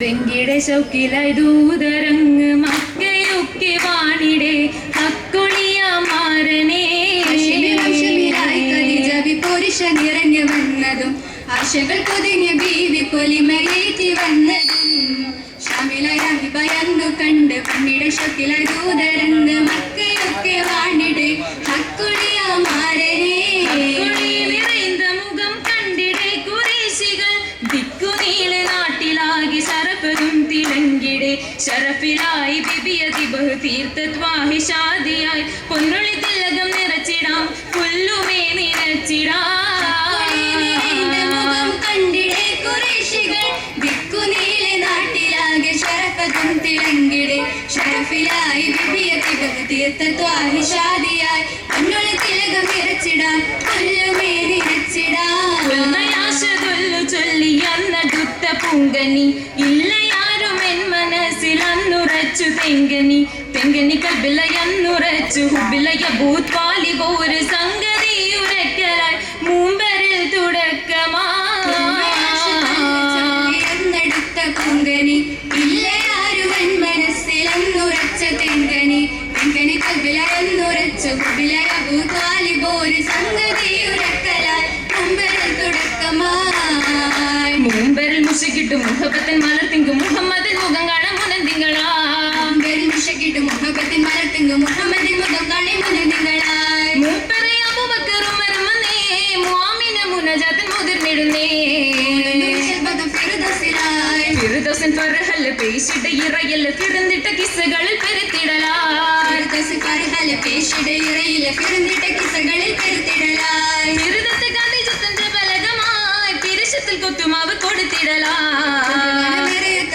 വെങ്കിട ശൗക്കിലൂതരങ്ങ് മക്കയൊക്കെ വാണിടെ ഹക്കൊളിയ മാരനെ വന്നതും ആശകൾ പൊതിഞ്ഞ ബീവി പൊലിമയേറ്റി വന്നതും. ഷാമിലായി ഭയന്നു കണ്ട് പണ്ണിട ശക്കില ദൂതരന്ന് ഷാദിയായി പൊന്നൊളി തിലകം നിറച്ചിടാം. പുല്ലുമേ നിറച്ചിടാം തിളങ്കിടെ. ശരഫിലായി ബിബിയത്തി തീർത്ഥത്വാഹി ഷാദിയായി പൊന്നൊളി തിലകം നിറച്ചിടാൻ കൊല്ലുമേ നിറച്ചിടാൻ പൂങ്കനി ഇല്ലയാരും എൻ മനസ്സിൽ അന്നുറച്ചു തെങ്കനി. തെങ്കനി കൽബിലയന്നുറച്ചു ഹുബിലയ ഭൂത്വാലി ഒരു സംഗതി ഉരക്കലായി മൂമ്പരിൽ തുടക്കമാടുത്ത പൂങ്കനി ഇല്ലയാരുവൻ മനസ്സിലെന്നുറച്ച തെങ്കനി. തെങ്കനി കൽബിലയെന്നുറച്ചു കുബിലയൂതാലിബോരു സംഗതി ഉരക്കലാൽ മൂമ്പരിൽ തുടക്കമായി. മൂമ്പരിൽ മുഷിക്കിട്ടു മുഖപ്പത്തൻ മലർത്തിങ്കും മുഹമ്മദിൻ മുഖം കാണാൻ മുഹമ്മദിൻ മുഖം കാണി മുനനിങ്ങളായി മൂപ്പരെ അബൂബക്കറും മരുമന്നേ മുആമിന മുനജാത്തൻ മുതിർന്നിടുന്നേ ഫിറുദൗസൻ ഫർഹൽ പേശിട്ട ഇറയൽ തിരുന്നിട്ട കിസ്സുകളിൽ പെരുത്തിടലാ ഫിറുദസ് ഫർഹല പേശിടെ ഇറയില ഫിറുന്നിട്ട കിസകളിൽ പെരുത്തിടലായി ഫിറുദത്ത് ഖദീജത്തിന്റെ ബലകമായി പിരിശത്തിൽ കൊത്തുമാവ് കൊടുത്തിടലാ നിറയത്ത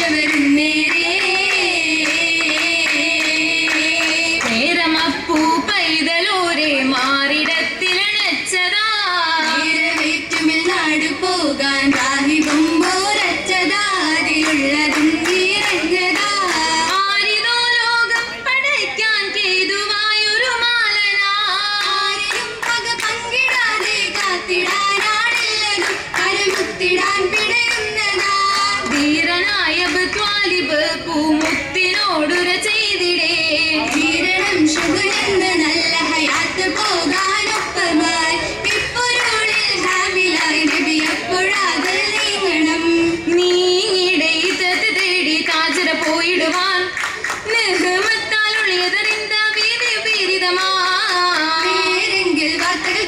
Revolutionary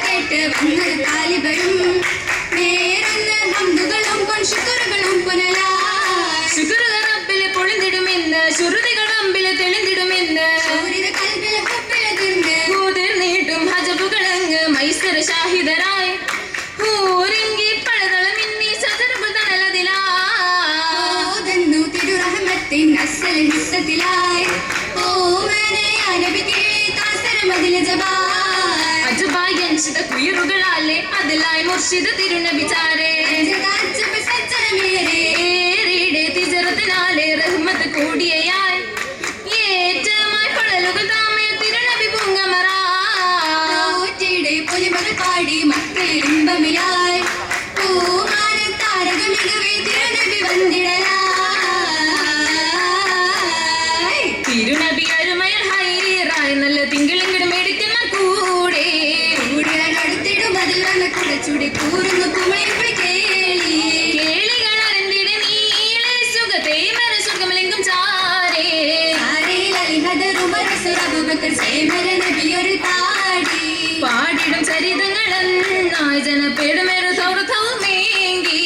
കേട്ട് വന്ന് താലിബരും നേരെന്ന് ഹംദുകളും പൊൻശുക്കുറുകളും പുനലാ ശുക്രുത റബ്ബിൽ പൊളിന്തിടുമെന്ന് ശ്രുതികൾ അമ്പിൽ തെളിന്തിടുമെന്ന്. സൂര്യത കൽബിൽ ഹുബിലതിർന്ന് കൂതിർന്നിട്ടും ഹജബുകളങ്ങ് മൈസർ ഷാഹിദരായി ഊരിങ്കി പഴതളമിന്നി സജറുകൾ തണലതിലാ ഓതുന്നു തിരുറഹ്മത്തിൻ അസ്സൽ ഹിസ്സത്തിലായി. ഓമനയാ നബി താസരമതിൽ ജബാൽ അജബായി അൻഷിത കുയറുകളാലേ അതിലായി തിരുണ തിരുനബിചാരേ പാടിടും ചരിതങ്ങളെന്നായി ജനപ്പെടുമേറും സൗഹൃദവും നീങ്ങി.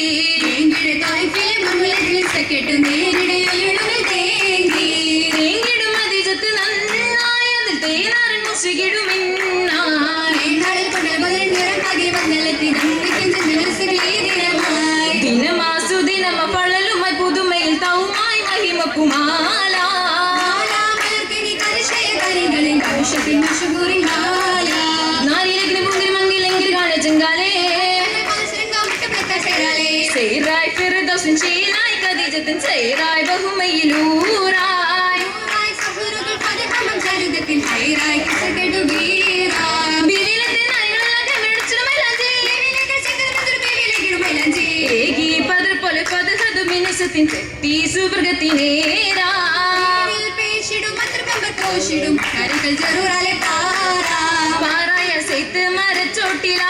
കെട്ടു നേരിടും അതിജത്ത് നന്നായി അതിൽ തേനാരൻ മുഷികിടുമെന്നായി പകൽ മുതൽ നിറം പകി മണ്ഡലത്തിൽ ദിനമാസു ദിനമ പള്ളലുമായി പുതുമയിൽ തൗമായി മഹിമക്കുമാർ ഹൈറായ് ബഹുമയിലൂറായ് സഹുറുകൾ പതിഹമം ചരുതത്തിൽ ഹൈറായ് കഥകടുവീറാ தேசத்தின் சக்தி சுபர்கத்தினேரா பேசிடும் மந்திரம்பர் ஜரூராலே பாரா. பாராய செய்து மரச்சோட்டிலா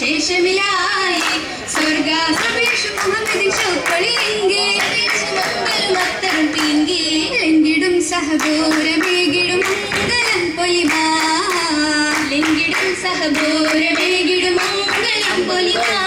ശേഷമിലായി സ്വർഗാസപേക്ഷു മുഹമ്മദ് ചൊക്കൊളിയെങ്കിൽ മത്തരം പീങ്കിടും സഹഗോരമേകിടും മംഗലം പൊലിമാ. ലെങ്കിടും സഹഗോരമേകിടും മംഗലം പൊലിമാ